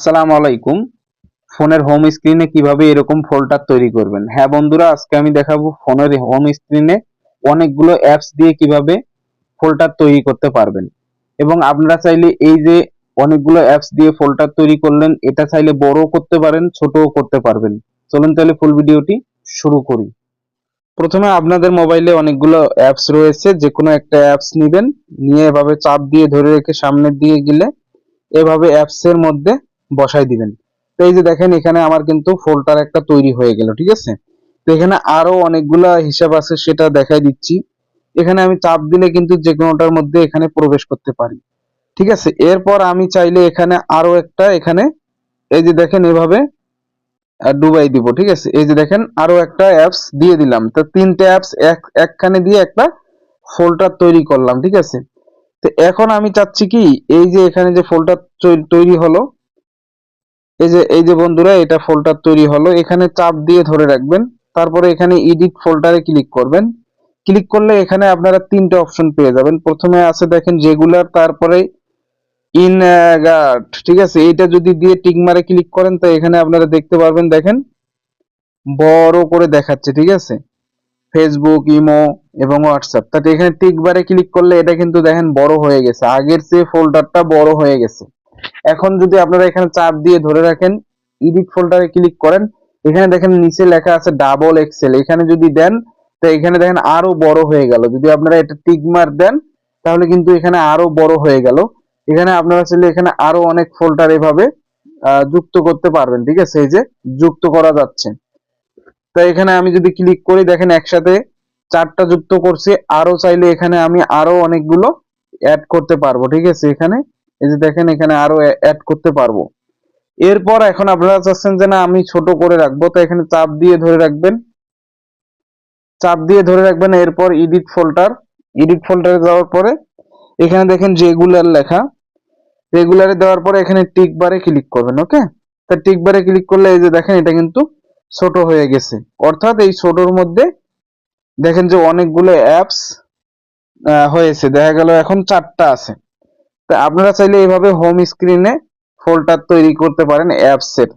আসসালামু আলাইকুম। ফোনের হোম স্ক্রিনে কীভাবে এরকম ফোল্ডার তৈরি করবেন? হ্যাঁ বন্ধুরা, আজকে আমি দেখাবো ফোনের হোম স্ক্রিনে অনেকগুলো অ্যাপস দিয়ে কীভাবে ফোল্ডার তৈরি করতে পারবেন। এবং আপনারা চাইলে এই যে অনেকগুলো অ্যাপস দিয়ে ফোল্ডার তৈরি করলেন, এটা চাইলে বড়ও করতে পারেন, ছোটও করতে পারবেন। চলুন তাহলে ফুল ভিডিওটি শুরু করি। প্রথমে আপনাদের মোবাইলে অনেকগুলো অ্যাপস রয়েছে যে কোনো একটা অ্যাপস নেবেন। নিয়ে এভাবে চাপ দিয়ে ধরে রেখে সামনের দিকে গেলে এভাবে অ্যাপসের মধ্যে বসাই দিবেন। তো এই যে দেখেন, এখানে আমার কিন্তু ফোল্ডার একটা তৈরি হয়ে গেল, ঠিক আছে? তো এখানে আরও অনেকগুলা হিসাব আছে, সেটা দেখাই দিচ্ছি। এখানে আমি চাপ দিলে কিন্তু যে কোনোটার মধ্যে এখানে প্রবেশ করতে পারি, ঠিক আছে? এরপর আমি চাইলে এখানে আরও একটা, এখানে এই যে দেখেন, এভাবে ডুবাই দিব, ঠিক আছে? এই যে দেখেন, আরও একটা অ্যাপস দিয়ে দিলাম। তো তিনটে অ্যাপস এক, একখানে দিয়ে একটা ফোল্ডার তৈরি করলাম, ঠিক আছে? তো এখন আমি চাচ্ছি কি, এই যে এখানে যে ফোল্ডার তৈরি হলো এই যে এই যে বন্ধুরা, এটা ফোল্ডার তৈরি হলো। এখানে চাপ দিয়ে ধরে রাখবেন। তারপরে এখানে এডিট ফোল্ডারে ক্লিক করবেন। ক্লিক করলে এখানে আপনারা তিনটে অপশন পেয়ে যাবেন। প্রথমে আছে দেখেন রেগুলার তারপরে ইন গার্ড ঠিক আছে? এটা যদি দিয়ে টিক মারে ক্লিক করেন, তো এখানে আপনারা দেখতে পারবেন, দেখেন, বড় করে দেখাচ্ছে, ঠিক আছে? ফেসবুক ইমো এবং হোয়াটসঅ্যাপ তাতে এখানে টিক বারে ক্লিক করলে এটা কিন্তু দেখেন বড় হয়ে গেছে। আগের চেয়ে ফোল্ডারটা বড় হয়ে গেছে। এখন যদি আপনারা এখানে চাপ দিয়ে ধরে রাখেন এডিট ফোল্ডারে ক্লিক করেন, এখানে দেখেন নিচে লেখা আছে ডাবল এক্সেল এখানে যদি দেন, তো এখানে দেখেন আরও বড় হয়ে গেল। যদি আপনারা এটা টিক মার দেন, তাহলে কিন্তু এখানে আরও বড় হয়ে গেল। এখানে আপনারা চাইলে এখানে আরও অনেক ফোল্ডার এভাবে যুক্ত করতে পারবেন, ঠিক আছে? এই যে, যুক্ত করা যাচ্ছে। তো এখানে আমি যদি ক্লিক করি, দেখেন একসাথে চারটা যুক্ত করছি, আরও চাইলে এখানে আমি আরও অনেকগুলো অ্যাড করতে পারব, ঠিক আছে? এখানে এই যে দেখেন এখানে আরও অ্যাড করতে পারব। এরপর এখন আপনারা চাচ্ছেন যে না, আমি ছোট করে রাখব, তো এখানে চাপ দিয়ে ধরে রাখবেন। চাপ দিয়ে ধরে রাখবেন, এরপর এডিট ফোল্ডার এডিট ফোল্ডারে যাওয়ার পরে, এখানে দেখেন রেগুলার লেখা। রেগুলারে দেওয়ার পরে এখানে টিক বারে ক্লিক করবেন ওকে তা টিক বারে ক্লিক করলে এই যে দেখেন, এটা কিন্তু ছোট হয়ে গেছে। অর্থাৎ এই ছোটর মধ্যে দেখেন যে অনেকগুলো অ্যাপস হয়েছে। দেখা গেল এখন চারটা আছে। তা আপনারা চাইলে এইভাবে হোম স্ক্রিনে ফোল্ডার তৈরি করতে পারেন অ্যাপস এর।